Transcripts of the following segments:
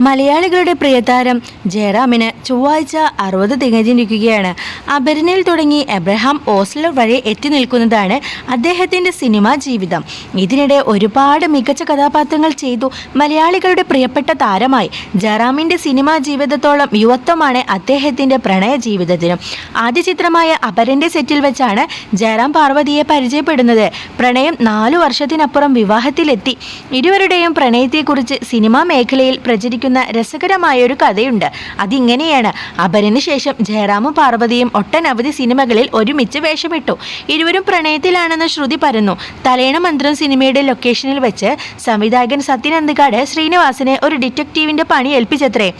മലയാളികളുടെ പ്രിയതാരം ജയറാമിന് ചൊവ്വാഴ്ച അറുപത് തികഞ്ഞിരിക്കുകയാണ് അപരനിൽ തുടങ്ങി എബ്രഹാം ഓസ്ലോ വഴി എത്തി നിൽക്കുന്നതാണ് അദ്ദേഹത്തിന്റെ സിനിമാ ജീവിതം. ഇതിനിടെ ഒരുപാട് മികച്ച കഥാപാത്രങ്ങൾ ചെയ്തു മലയാളികളുടെ പ്രിയപ്പെട്ട താരമായി. ജയറാമിന്റെ സിനിമാ ജീവിതത്തോളം യുവത്വമാണ് അദ്ദേഹത്തിന്റെ പ്രണയ ജീവിതത്തിനും. ആദ്യ ചിത്രമായ അപരന്റെ സെറ്റിൽ വെച്ചാണ് ജയറാം പാർവതിയെ പരിചയപ്പെടുന്നത്. പ്രണയം നാലു വർഷത്തിനപ്പുറം വിവാഹത്തിലെത്തി. ഇരുവരുടെയും പ്രണയത്തെക്കുറിച്ച് സിനിമാ മേഖലയിൽ പ്രചരിക്കുന്ന രസകരമായ ഒരു കഥയുണ്ട്. അതിങ്ങനെയാണ്. അപരന് ശേഷം ജയറാമും പാർവതിയും ഒട്ടനവധി സിനിമകളിൽ ഒരുമിച്ച് വേഷമിട്ടു. ഇരുവരും പ്രണയത്തിലാണെന്ന് ശ്രുതി പറഞ്ഞു തലേണ മന്ത്രം സിനിമയുടെ ലൊക്കേഷനിൽ വെച്ച് സംവിധായകൻ സത്യനന്ദിക്കാട് ശ്രീനിവാസനെ ഒരു ഡിറ്റക്റ്റീവിന്റെ പണി ഏൽപ്പിച്ചത്രേ.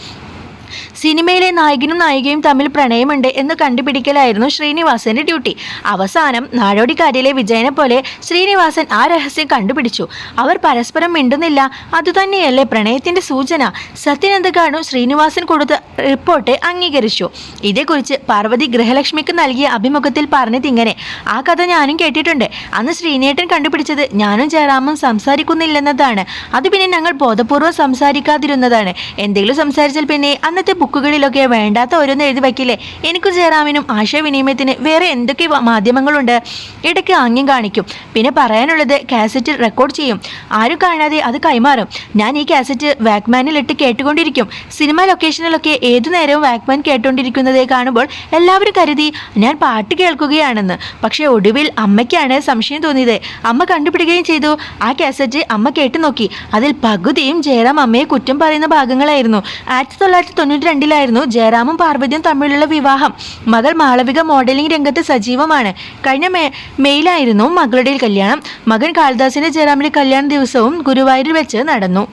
സിനിമയിലെ നായകനും നായികയും തമ്മിൽ പ്രണയമുണ്ട് എന്ന് കണ്ടുപിടിക്കലായിരുന്നു ശ്രീനിവാസന്റെ ഡ്യൂട്ടി. അവസാനം നാടോടിക്കാരിലെ വിജയനെ പോലെ ശ്രീനിവാസൻ ആ രഹസ്യം കണ്ടുപിടിച്ചു. അവർ പരസ്പരം മിണ്ടുന്നില്ല. അതുതന്നെയല്ലേ പ്രണയത്തിന്റെ സൂചന. സത്യനന്ദകാണു ശ്രീനിവാസൻ കൊടുത്ത റിപ്പോർട്ട് അംഗീകരിച്ചു. ഇതേക്കുറിച്ച് പാർവതി ഗൃഹലക്ഷ്മിക്ക് നൽകിയ അഭിമുഖത്തിൽ പറഞ്ഞതിങ്ങനെ ആ കഥ ഞാനും കേട്ടിട്ടുണ്ട്. അന്ന് ശ്രീനേട്ടൻ കണ്ടുപിടിച്ചത് ഞാനും ജയറാമും സംസാരിക്കുന്നില്ലെന്നതാണ്. അത് പിന്നെ ഞങ്ങൾ ബോധപൂർവം സംസാരിക്കാതിരുന്നതാണ്. എന്തെങ്കിലും സംസാരിച്ചാൽ പിന്നെ അന്നത്തെ ബുക്കുകളിലൊക്കെ വേണ്ടാത്ത ഓരോന്ന് എഴുതി വയ്ക്കില്ലേ എനിക്ക് ജയറാമിനും ആശയവിനിമയത്തിന് വേറെ എന്തൊക്കെ മാധ്യമങ്ങളുണ്ട്? ഇടയ്ക്ക് ആംഗ്യം കാണിക്കും. പിന്നെ പറയാനുള്ളത് കാസറ്റിൽ റെക്കോർഡ് ചെയ്യും. ആരും കാണാതെ അത് കൈമാറും. ഞാൻ ഈ കാസറ്റ് വാക്മാനിൽ ഇട്ട് കേട്ടുകൊണ്ടിരിക്കും. സിനിമ ലൊക്കേഷനിലൊക്കെ ഏതു നേരവും വാക്മാൻ കേട്ടുകൊണ്ടിരിക്കുന്നത് കാണുമ്പോൾ എല്ലാവരും കരുതി ഞാൻ പാട്ട് കേൾക്കുകയാണെന്ന്. പക്ഷേ ഒടുവിൽ അമ്മയ്ക്കാണ് സംശയം തോന്നിയത്. അമ്മ കണ്ടുപിടിക്കുകയും ചെയ്തു. ആ കാസറ്റ് അമ്മ കേട്ടു നോക്കി അതിൽ പകുതിയും ജയറാം അമ്മയെ കുറ്റം പറയുന്ന ഭാഗങ്ങളായിരുന്നു. ആയിരത്തി തൊള്ളായിരത്തി തൊണ്ണൂറ്റി രണ്ടിലായിരുന്നു ജയറാമും പാർവതിയും തമ്മിലുള്ള വിവാഹം. മകൾ മാളവിക മോഡലിംഗ് രംഗത്ത് സജീവമാണ്. കഴിഞ്ഞ മേ മെയിലായിരുന്നു മകളുടെ കല്യാണം. മകൻ കാളിദാസിന്റെ ജയറാമിന്റെ കല്യാണ ദിവസവും ഗുരുവായൂരിൽ വെച്ച് നടന്നു.